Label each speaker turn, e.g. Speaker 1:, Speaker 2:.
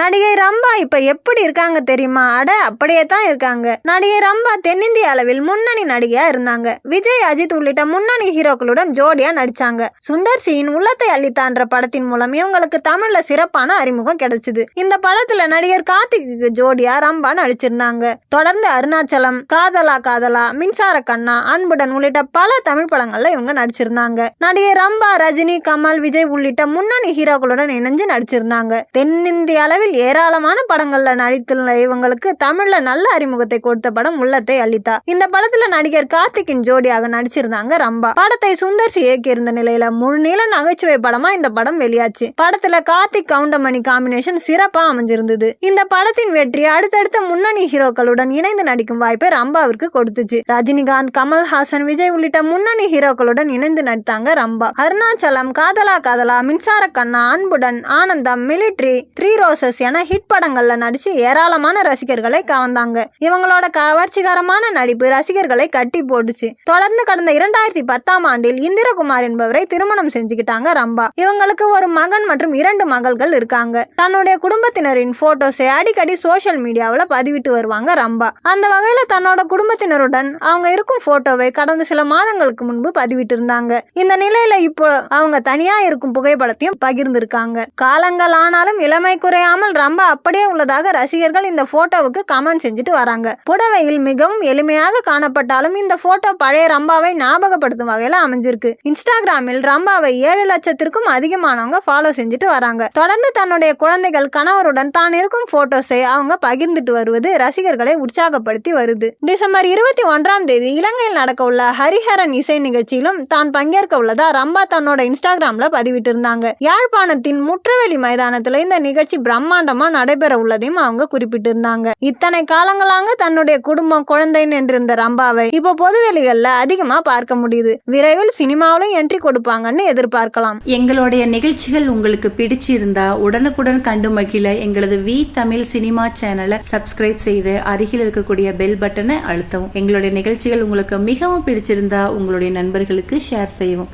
Speaker 1: நடிகை ரம்பா இப்ப எப்படி இருக்காங்க தெரியுமா? அட அப்படியே தான் இருக்காங்க. நடிகை ரம்பா தென்னிந்திய அளவில் முன்னணி நடிகையா இருந்தாங்க. விஜய் அஜித் உள்ளிட்ட முன்னணி ஹீரோக்களுடன் ஜோடியா நடிச்சாங்க. சுந்தர் சியின் உள்ளத்தை அள்ளித்தான்ற படத்தின் மூலம் இவங்களுக்கு தமிழ்ல சிறப்பான அறிமுகம் கிடைச்சது. இந்த படத்துல நடிகர் கார்த்திக்கு ஜோடியா ரம்பா நடிச்சிருந்தாங்க. தொடர்ந்து அருணாச்சலம் காதலா காதலா மின்சார கண்ணா அன்புடன் உள்ளிட்ட பல தமிழ் படங்கள்ல இவங்க நடிச்சிருந்தாங்க. நடிகை ரம்பா ரஜினி கமல் விஜய் உள்ளிட்ட முன்னணி ஹீரோக்களுடன் இணைஞ்சு நடிச்சிருந்தாங்க. தென்னிந்திய அளவில் ஏராளமான படங்கள்ல நடித்துள்ள இவங்களுக்கு தமிழ்ல நல்ல அறிமுகத்தை கொடுத்த படம் உள்ளத்தை அளித்தா இந்த படத்துல நடிகர் கார்த்திக்கின் ஜோடியாக நடிச்சிருந்தாங்க ரம்பா. படத்தை சுந்தர் சி இயக்கியிருந்த நிலையில முழுநீள நகைச்சுவை படமா இந்த படம் வெளியாச்சு. படத்துல கார்த்திக் கவுண்டமணி காம்பினேஷன் சிறப்பா அமைஞ்சிருந்தது. இந்த படத்தின் வெற்றி அடுத்தடுத்த முன்னணி ஹீரோக்களுடன் இணைந்து நடிக்கும் வாய்ப்பை ரம்பாவிற்கு கொடுத்துச்சு. ரஜினிகாந்த் கமல்ஹாசன் விஜய் உள்ளிட்ட முன்னணி ஹீரோக்களுடன் இணைந்து நடித்தாங்க ரம்பா. அருணாச்சலம் காதலா காதலா Minsara Kanna Anbudan Anandham military three roses என ஹிட் படங்கள்ல நடிச்சு ஏராளமான ரசிகர்களை கவர்ந்தாங்க. இவங்களோட கவர்ச்சிகரமான நடிப்பு ரசிகர்களை கட்டி போட்டுச்சு. தொடர்ந்து கடந்த இரண்டாயிரத்தி பத்தாம் ஆண்டில் இந்திரகுமார் என்பவரை திருமணம் செஞ்சுக்கிட்டாங்க ரம்பா. இவங்களுக்கு ஒரு மகன் மற்றும் இரண்டு மகள்கள் இருக்காங்க. தன்னுடைய குடும்பத்தினரின் போட்டோஸை அடிக்கடி சோஷியல் மீடியாவில் பதிவிட்டு வருவாங்க ரம்பா. அந்த வகையில் தன்னோட குடும்பத்தினருடன் அவங்க இருக்கும் போட்டோவை கடந்த சில மாதங்களுக்கு முன்பு பதிவிட்டு இருந்தாங்க இந்த நிலையில இப்போ அவங்க தனியா இருக்கும் புகைப்படத்தையும் பகிர்ந்திருக்காங்க. காலங்கள் ஆனாலும் இளமை குறையாமல் ரம்பா அப்படியே உள்ளதாக ரசிகர்கள் இந்த போட்டோவுக்கு கமெண்ட் செஞ்சுட்டு வராங்க. புடவையில் மிகவும் எளிமையாக காணப்பட்டாலும் இந்த போட்டோ பழைய ரம்பாவை ஞாபகப்படுத்தும் வகையில் அமைஞ்சிருக்கு. இன்ஸ்டாகிராமில் ரம்பாவை ஏழு லட்சத்திற்கும் அதிகமானவங்க ஃபாலோ செஞ்சுட்டு வராங்க. தொடர்ந்து தன்னுடைய குழந்தைகள் கணவருடன் தான் இருக்கும் போட்டோஸை அவங்க பகிர்ந்துட்டு வருவது ரசிகர்களை உற்சாகப்படுத்தி வருது. டிசம்பர் இருபத்தி ஒன்றாம் தேதி இலங்கையில் நடக்க உள்ள ஹரிஹரன் இசை நிகழ்ச்சியிலும் தான் பங்கேற்க உள்ளதா ரம்பா தன்னோட இன்ஸ்டாகிராம்ல பதிவிட்டு இருந்தாங்க யாழ்ப்பாணத்தின் முற்றவெளி மைதானத்துல இந்த நிகழ்ச்சி பிரம்மாண்டமாக நடைபெற உள்ளதையும் அவங்க குறிப்பிட்டிருந்தாங்க. இத்தனை காலங்களாக தன்னுடைய குடும்பம் குழந்தைன்னு என்றிருந்த ரம்பாவை இப்போ பொதுவெளிகள்ல அதிகமா பார்க்க முடியுது. விரைவில் சினிமாவிலும் என்ட்ரி கொடுப்பாங்கன்னு எதிர்பார்க்கலாம்.
Speaker 2: எங்களுடைய நிகழ்ச்சிகள் உங்களுக்கு பிடிச்சிருந்தா உடனுக்குடன் கண்டு மகிழ எங்களது வி தமிழ் சினிமா சேனலை சப்ஸ்கிரைப் செய்து அருகில் இருக்கக்கூடிய பெல் பட்டனை அழுத்தவும். எங்களுடைய நிகழ்ச்சிகள் உங்களுக்கு மிகவும் பிடிச்சிருந்தா உங்களுடைய நண்பர்களுக்கு ஷேர் செய்யவும்.